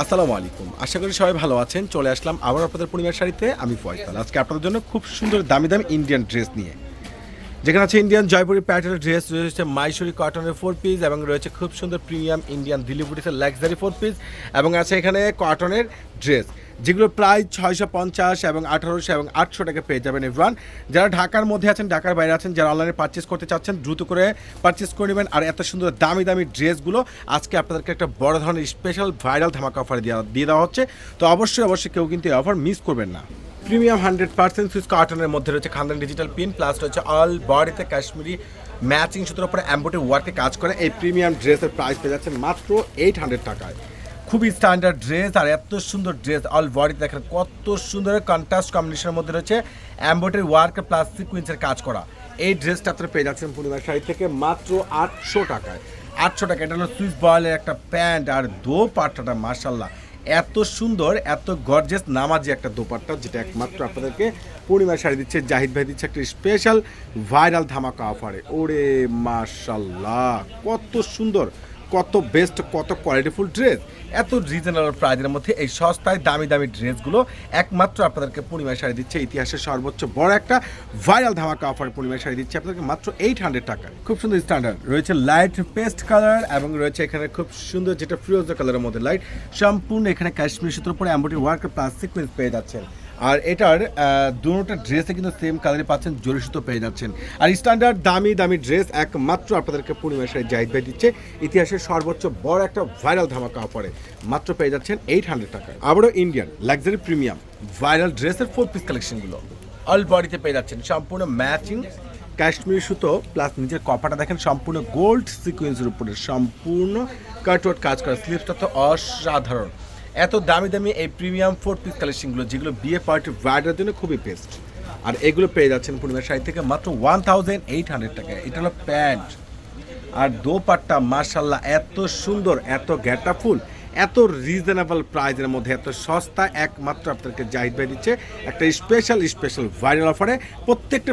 আসসালামু আলাইকুম। আশা করি সবাই ভালো আছেন। চলে আসলাম আবার আপনাদের পরিবার শাড়িতে। আমি ফয়সাল। আজকে আপনাদের জন্য খুব সুন্দর দামি দামি ইন্ডিয়ান ড্রেস নিয়ে। যেখানে আছে ইন্ডিয়ান জয়পুরি প্যাটার্নের ড্রেস রয়েছে মাইসুরি কটনের ফোর পিস এবং রয়েছে খুব সুন্দর premium Indian Delhi luxury four piece এবং আছে এখানে কটনের ড্রেস যেগুলো প্রায় ছয়শো পঞ্চাশ এবং আঠারোশো এবং আটশো টাকা পেয়ে যাবেন এভরান যারা ঢাকার মধ্যে আছেন, ঢাকার বাইরে আছেন, যারা অনলাইনে পারচেস করতে চাচ্ছেন, দ্রুত করে পারচেস করে নেবেন। আর এত সুন্দর দামি দামি ড্রেসগুলো আজকে আপনাদেরকে একটা বড় ধরনের স্পেশাল ভাইরাল ধামাকা অফার দিয়ে দেওয়া হচ্ছে। তো অবশ্যই অবশ্যই কেউ কিন্তু এই অফার মিস করবেন না। প্রিমিয়াম হান্ড্রেড পার্সেন্ট সুইচ কার্টনের মধ্যে রয়েছে খানদান ডিজিটাল পিন প্লাস রয়েছে অল বডিতে কাশ্মীরি ম্যাচিং সুতোর উপরে অ্যাম্বোটে ওয়ার্কে কাজ করে। এই প্রিমিয়াম ড্রেসের প্রাইস পেয়ে যাচ্ছে মাত্র এইট হান্ড্রেড টাকায়। খুবই স্ট্যান্ডার্ড ড্রেস আর এত সুন্দর ড্রেস অল বডি দেখেন কত সুন্দর কন্ট্রাস্ট কম্বিনেশনের মধ্যে রয়েছে অ্যাম্বোটের ওয়ার্ক প্লাস সিকুয়েন্সের কাজ করা। এই ড্রেসটা আপনারা পেয়ে যাচ্ছেন পূর্ণিমার শাড়ি থেকে মাত্র আটশো টাকায়। আটশো টাকা এটা হলো সুইস বয়েলের একটা প্যান্ট আর দো পাট্টাটা মার্শাল্লাহ এত সুন্দর, এত গর্জেস নামাজি একটা দোপাট্টা, যেটা একমাত্র আপনাদেরকে পূর্ণিমা শাড়ি দিচ্ছে, জাহিদ ভাই দিচ্ছে একটা স্পেশাল ভাইরাল ধামাকা অফারে ওরে মার্শাল্লাহ কত সুন্দর। কত বেস্ট কত কোয়ালিটিফুল ড্রেস এত রিজনেবল প্রাইজের মধ্যে এই সস্তায় দামি দামি ড্রেসগুলো একমাত্র আপনাদেরকে পূর্ণিমা শাড়ি দিচ্ছে ইতিহাসের সর্বোচ্চ বড় একটা ভাইরাল ধামাকা অফার পূর্ণিমা শাড়ি দিচ্ছে আপনাদেরকে মাত্র এইট হান্ড্রেড টাকায়। খুব সুন্দর স্ট্যান্ডার্ড রয়েছে লাইট পেস্ট কালার এবং রয়েছে এখানে খুব সুন্দর যেটা ফিরোজা কালারের মধ্যে লাইট সম্পূর্ণ এখানে কাশ্মীর সুতোর উপরে অ্যাম্বোটি ওয়ার্ক প্লাস সিকোয়েন্স পেয়ে যাচ্ছেন। আর এটার দুটোটা ড্রেসে কিন্তু সেম কালারে পাচ্ছেন, জরি সুতো পেয়ে যাচ্ছেন। আর স্ট্যান্ডার্ড দামি দামি ড্রেস একমাত্র আপনাদেরকে পূর্ণিমা শাড়ি জাহিদ ভাই দিচ্ছে। ইতিহাসের সর্বোচ্চ বড় একটা ভাইরাল ধামাকা অফারে মাত্র পেয়ে যাচ্ছেন এইট হান্ড্রেড টাকায়। আবারও ইন্ডিয়ান লাক্সারি প্রিমিয়াম ভাইরাল ড্রেসের ফোর পিস কালেকশনগুলো অল বডিতে পেয়ে যাচ্ছেন, সম্পূর্ণ ম্যাচিং কাশ্মীরি সুতো প্লাস নিজের কপাটা দেখেন, সম্পূর্ণ গোল্ড সিকুয়েন্সের উপরে সম্পূর্ণ কাটওয়ার্ড কাজ করা। স্লিপটা তো অসাধারণ। এত দামি দামি এই প্রিমিয়াম ফোর পিস কালেকশনগুলো যেগুলো বিয়ে পার্টি ব্রাইডের জন্য খুবই বেস্ট আর এগুলো পেয়ে যাচ্ছেন পূর্ণিমার শাড়ি থেকে মাত্র ওয়ান থাউজেন্ড এইট হান্ড্রেড টাকা এটা হলো প্যান্ট। আর দোপাট্টা মার্শাল্লাহ এত সুন্দর, এত ফুল, এত রিজনেবল প্রাইজের মধ্যে, এত সস্তা, একমাত্র আপনাদেরকে জাহিদ ভাই দিচ্ছে একটা স্পেশাল স্পেশাল ভাইরাল অফারে প্রত্যেকটা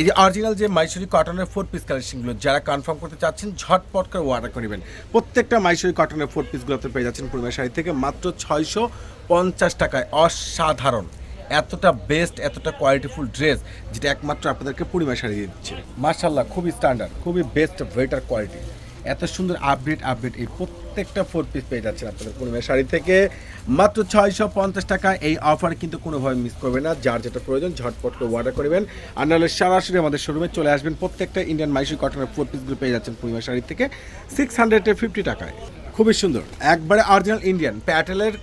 এই যে অরিজিনাল যে মাইসুরি কটনের ফোর পিস কালেকশনগুলো যারা কনফার্ম করতে চাচ্ছেন, ঝটপট করে অর্ডার করবেন প্রত্যেকটা মাইসুরি কটনের ফোর পিসগুলো আপনি পেয়ে যাচ্ছেন পূর্ণিমা শাড়ি থেকে মাত্র ছয়শো পঞ্চাশ টাকায়। অসাধারণ। এতটা বেস্ট এতটা কোয়ালিটিফুল ড্রেস যেটা একমাত্র আপনাদেরকে পূর্ণিমা শাড়ি দিয়ে দিচ্ছে। মার্শাল্লাহ খুবই স্ট্যান্ডার্ড খুবই বেস্ট বেটার কোয়ালিটি এত সুন্দর আপডেট আপডেট এই প্রত্যেকটা ফোর পিস পেয়ে যাচ্ছেন আপনাদের পূর্ণিমা শাড়ি থেকে। মাত্র ছয়শো পঞ্চাশ টাকা এই অফার কিন্তু কোনোভাবে মিস করবে না। যার যেটা প্রয়োজন, ঝটপট করে অর্ডার করবেন আর নাহলে সরাসরি আমাদের শোরুমে চলে আসবেন। প্রত্যেকটা ইন্ডিয়ান মাইসুর কটনের ফোর পিসগুলো পেয়ে যাচ্ছেন পূর্ণিমা শাড়ি থেকে সিক্স হান্ড্রেড ফিফটি টাকায়। খুবই সুন্দর। একবারে অরিজিনাল ইন্ডিয়ান প্যাটেলের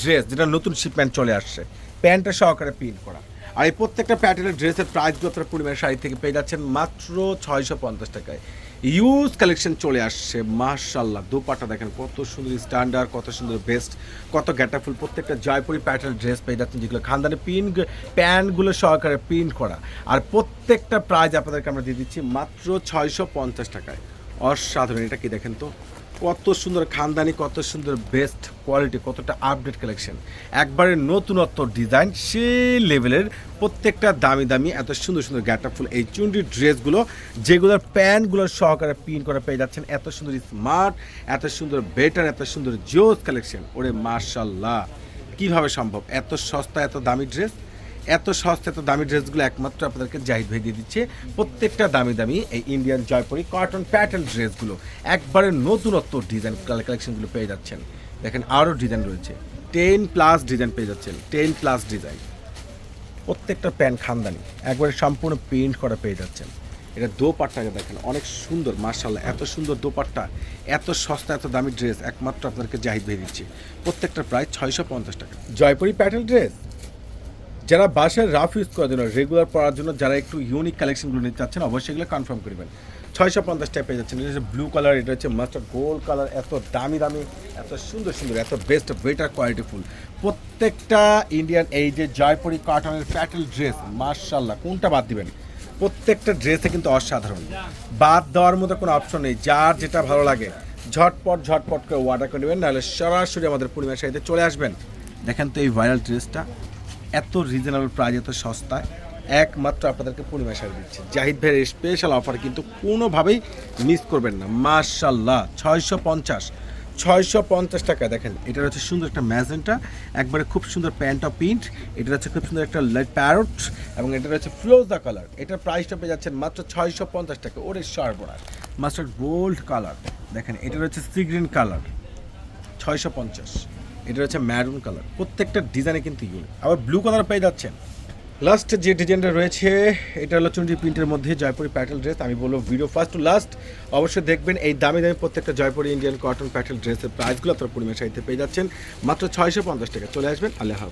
ড্রেস যেটা নতুন শিপমেন্ট চলে আসছে। প্যান্টটা সহকারে প্রিন্ট করা। আর এই প্রত্যেকটা প্যাটেলের ড্রেসের প্রাইসগুলো আপনারা পূর্ণিমার শাড়ি থেকে পেয়ে যাচ্ছেন মাত্র ছয়শো পঞ্চাশ টাকায়। ইউজ কালেকশন চলে আসছে মার্শাল্লাহ দুপাটা দেখেন কত সুন্দর স্ট্যান্ডার্ড কত সুন্দর বেস্ট কত গ্যাটাফুল প্রত্যেকটা জয়পুরি প্যাটার্ন ড্রেস পেয়ে যাচ্ছেন যেগুলো খানদানি পিন প্যান্টগুলো সহকারে প্রিন্ট করা। আর প্রত্যেকটা প্রাইজ আপনাদেরকে আমরা দিয়ে দিচ্ছি মাত্র ছয়শো পঞ্চাশ টাকায়। অসাধারণ, এটা কি দেখেন তো? কত সুন্দর খানদানি, কত সুন্দর বেস্ট কোয়ালিটি কতটা আপডেট কালেকশন একবারে নতুনত্ব ডিজাইন সেই লেভেলের প্রত্যেকটা দামি দামি এত সুন্দর সুন্দর গ্যাটাফুল এই চুন্ডি ড্রেসগুলো যেগুলোর প্যান্টগুলো সহকারে প্রিন্ট করা পেয়ে যাচ্ছেন, এত সুন্দর স্মার্ট এত সুন্দর বেটার এত সুন্দর জোস কালেকশন ওরে মার্শাল্লাহ কীভাবে সম্ভব? এত সস্তা, এত দামি ড্রেস এত সস্তা, এত দামি ড্রেসগুলো একমাত্র আপনাদেরকে জাহিদ ভাই দিয়ে দিচ্ছে। প্রত্যেকটা দামি দামি এই ইন্ডিয়ান জয়পুরি কটন প্যাটার্ন ড্রেসগুলো। একবারে নতুনত্ব ডিজাইন কালেকশনগুলো পেয়ে যাচ্ছেন। দেখেন আরও ডিজাইন রয়েছে। টেন প্লাস ডিজাইন পেয়ে যাচ্ছেন। টেন প্লাস ডিজাইন প্রত্যেকটা প্যান্ট খানদানি। একবারে সম্পূর্ণ প্রিন্ট করা পেয়ে যাচ্ছেন। এটা দোপাট্টাকে দেখেন, অনেক সুন্দর মার্শাল্লাহ এত সুন্দর দোপাট্টা, এত সস্তা, এত দামি ড্রেস একমাত্র আপনাদেরকে জাহিদ ভাই দিচ্ছে। প্রত্যেকটা প্রায় ছয়শো পঞ্চাশ টাকা। জয়পুরি প্যাটার্ন ড্রেস যারা বাসায় রাফ ইউজ করার জন্য রেগুলার পড়ার জন্য যারা একটু ইউনিক কালেকশনগুলো নিতে চাচ্ছেন, অবশ্যই এগুলো কনফার্ম করবেন। ছয়শো পঞ্চাশ টাকা পেয়ে যাচ্ছেন। এটা হচ্ছে ব্লু কালার এটা হচ্ছে মাস্টার গোল্ড কালার এত দামি দামি, এত সুন্দর সুন্দর, এত বেস্ট বেটার কোয়ালিটি ফুল। প্রত্যেকটা ইন্ডিয়ান এই যে জয়পুরি কটনের প্যাটেল ড্রেস মার্শাল্লাহ কোনটা বাদ দিবেন? প্রত্যেকটা ড্রেসে কিন্তু অসাধারণ। বাদ দেওয়ার মতো কোনো অপশন নেই, যার যেটা ভালো লাগে। ঝটপট ঝটপট করে অর্ডার করে নেবেন, নাহলে সরাসরি আমাদের পূর্ণিমা শাড়িতে চলে আসবেন। দেখেন তো এই ভাইরাল ড্রেসটা এত রিজনেবল প্রাইস এত সস্তায় একমাত্র আপনাদেরকে পূর্ণিমা শাড়ি দিচ্ছে। জাহিদ ভাইয়ের স্পেশাল অফার কিন্তু কোনোভাবেই মিস করবেন না। মার্শাল্লাহ ছয়শো পঞ্চাশ ছয়শো পঞ্চাশ টাকা। দেখেন, এটার হচ্ছে সুন্দর একটা ম্যাজেন্টা একবারে খুব সুন্দর প্যান্ট অফ প্রিন্ট এটার হচ্ছে খুব সুন্দর একটা প্যারট এবং এটার হচ্ছে ফ্লোজা কালার এটার প্রাইসটা পেয়ে যাচ্ছেন মাত্র ছয়শো পঞ্চাশ টাকা। ওরে সরবরাহ মাস্টার গোল্ড কালার দেখেন, এটার হচ্ছে সি গ্রিন কালার ছয়শো পঞ্চাশ। এটা হচ্ছে ম্যারুন কালার প্রত্যেকটা ডিজাইনে কিন্তু ইউনিক আবার ব্লু কালার পেয়ে যাচ্ছেন। লাস্ট যে ডিজাইনটা রয়েছে, এটা হলো চুন্ডি প্রিন্টের মধ্যে জয়পুরি প্যাটেল ড্রেস আমি বলব ভিডিও ফার্স্ট টু লাস্ট অবশ্যই দেখবেন এই দামি দামি প্রত্যেকটা জয়পুরি ইন্ডিয়ান কটন প্যাটেল ড্রেসের প্রাইসগুলো আপনারা পরিমাণ সাহিত্যে পেয়ে যাচ্ছেন। মাত্র ছয়শো পঞ্চাশ টাকা। চলে আসবেন, আল্লাহ